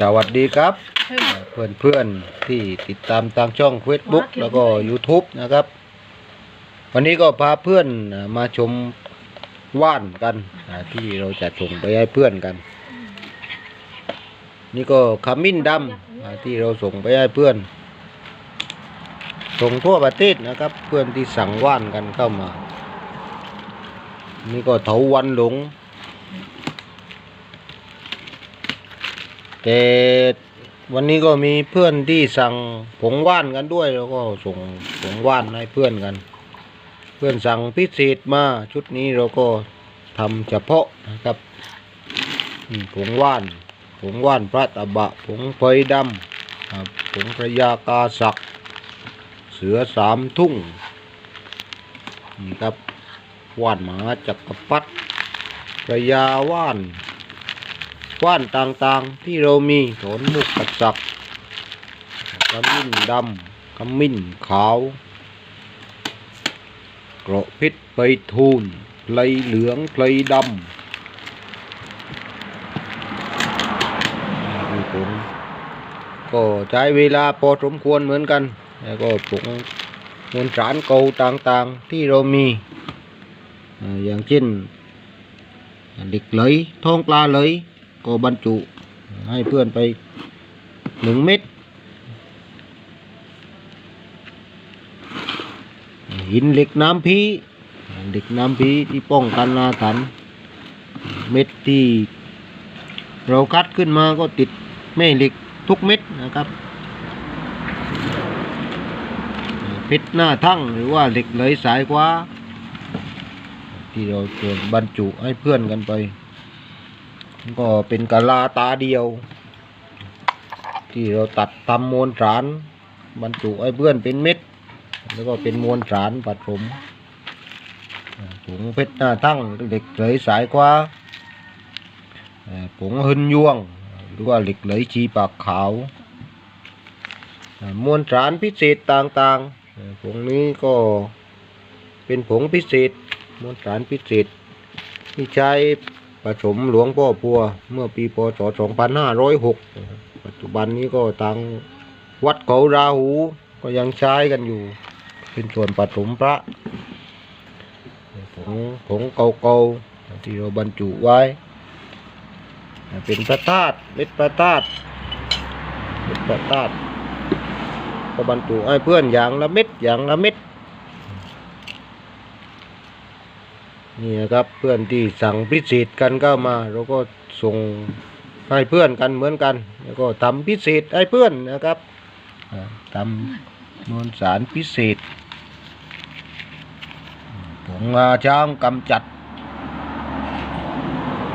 สวัสดีครับ เพื่อนเพื่อนๆที่ติดตามทางช่อง Facebook แล้วก็ YouTube นะครับ วันนี้ก็พาเพื่อนมาชมว่านกันอ่าที่เราจะส่งไปให้เพื่อนกัน นี่ก็ขมิ้นดำอ่าที่เราส่งไปให้เพื่อน ส่งทั่วประเทศนะครับ เพื่อนที่สั่งว่านกันเข้ามา นี่ก็เถาวันหลง แต่วันนี้ก็มีเพื่อนที่สั่งผงว่านกันด้วย แล้วก็ส่งผงว่านให้เพื่อนกัน เพื่อนสั่งพิเศษมาชุดนี้เราก็ทำเฉพาะนะครับผงว่านผงว่านพระตะบะผงไฟดำครับผงพระยากาศักเสือสามทุ่งนี่ครับว่านหมาจักรพรรดิพระยาว่าน ว่านต่างๆที่เรามีโถนมุกกระสับขมิ้นดำขมิ้นขาวเกราะพิษไปทูลไพลเหลืองไพลดำนี่ผมก็ใช้เวลาพอสมควรเหมือนกัน แล้วก็ผงมวลสารเก่าต่างๆที่เรามีอย่างเช่นเหล็กไหลท้องปลาไหล ก็บรรจุให้เพื่อนไปหนึ่งเม็ดหินเหล็กน้ำพีเหล็กน้ำพีที่ป้องกันอาถรรพ์เม็ดที่เราคัดขึ้นมาก็ติดแม่เหล็กทุกเม็ดนะครับเพชรหน้าทั้งหรือว่าเหล็กไหลสายขวาที่เราจะบรรจุให้เพื่อนกันไป ก็เป็นกะลาตาเดียว ที่เราตัดทำมวลสารบรรจุไอ้เพื่อนเป็นเม็ด แล้วก็เป็นมวลสารผสมผงเพชรหน้าทั้งเหล็กไหลสายขวาผงหึนยวง หรือว่าเหล็กไหลชีปากขาวมวลสารพิเศษต่างๆผงนี้ก็เป็นผงพิเศษมวลสารพิเศษที่ใช้ ผสมหลวงพ่อพัว เมื่อปีพศ 2506 ปัจจุบันนี้ก็ทางวัดเขาราหู ก็ยังใช้กันอยู่ เป็นส่วนผสมพระผงผงเก่าๆที่เราบรรจุไว้ เป็นพระธาตุเม็ดพระธาตุเม็ดพระธาตุก็บรรจุให้เพื่อนอย่างละเม็ดอย่างละเม็ด นี่นะครับเพื่อนที่สั่งพิเศษกันก็มาเราก็ส่งให้เพื่อนกันเหมือนกัน แล้วก็ทำพิเศษให้เพื่อนนะครับอ่าทำมวลสารพิเศษผงงาช้างกำจัด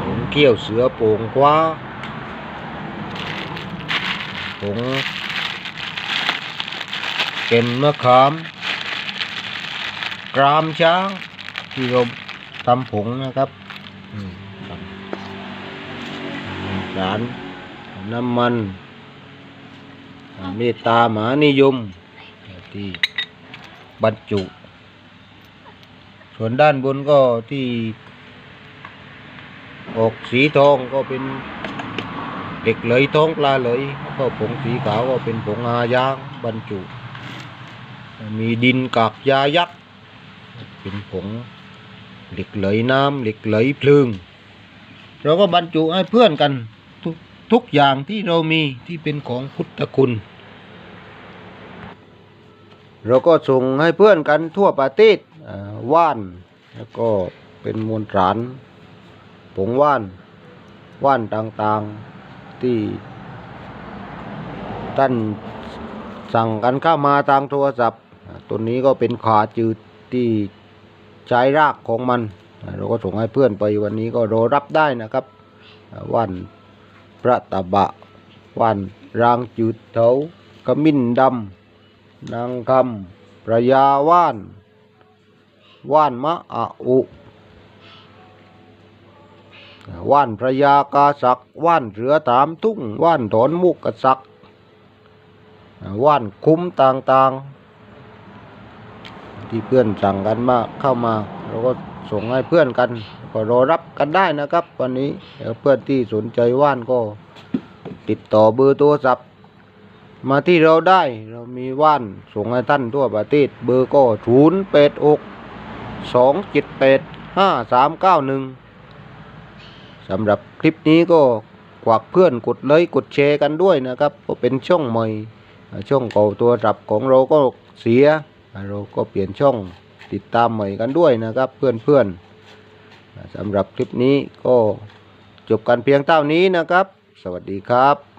ผงเกี้ยวเสือโป่งคว้าผงเก็มมะขามกรามช้างที่เรา ทำผงนะครับสารน้ำมันเมตตาหมหานิยมที่บรรจุ ส่วนด้านบนก็ที่ออกสีทองก็เป็นเด็กเลยท้องปลาเลยก็ผงสีขาวก็เป็นผงอายางบรรจุ มีดินกากยายักษ์เป็นผง เหล็กไหลน้ำเหล็กไหลเพลิง เราก็บรรจุให้เพื่อนกันทุกทุกอย่างที่เรามีที่เป็นของพุทธคุณ เราก็ส่งให้เพื่อนกันทั่วประเทศว่าน แล้วก็เป็นมวลสารผงว่าน ว่านต่างๆที่ท่านสั่งกันเข้ามาทางโทรศัพท์ ตัวนี้ก็เป็นขาจืดที่ ใช้รากของมัน เราก็ส่งให้เพื่อนไปวันนี้ก็รอรับได้นะครับว่านพระตะบะว่านรางจืดเถาขมิ้นดำนางคำประยาว่าน ว่านมะอะอุว่านพระยากาศักว่านเสือถามทุ่งว่านถอนมุกกษักว่านคุ้มต่างๆ ที่เพื่อนสั่งกันมาเข้ามาเราก็ส่งให้เพื่อนกัน ก็รอรับกันได้นะครับ วันนี้เดี๋ยวเพื่อนที่สนใจว่านก็ ติดต่อเบอร์โทรศัพท์มาที่เราได้เรามีว่านส่งให้ท่านทั่วประเทศเบอร์ก็ศูนย์แปดหกสองเจ็ดแปดห้าสามเก้าหนึ่งสำหรับคลิปนี้ก็กวักเพื่อนกดไลค์กดแชร์กันด้วยนะครับ ก็เป็นช่องใหม่ช่องเก่าตัวรับของเราก็เสีย เราก็เปลี่ยนช่องติดตามใหม่กันด้วยนะครับเพื่อนๆสำหรับคลิปนี้ก็จบกันเพียงเท่านี้นะครับ สวัสดีครับ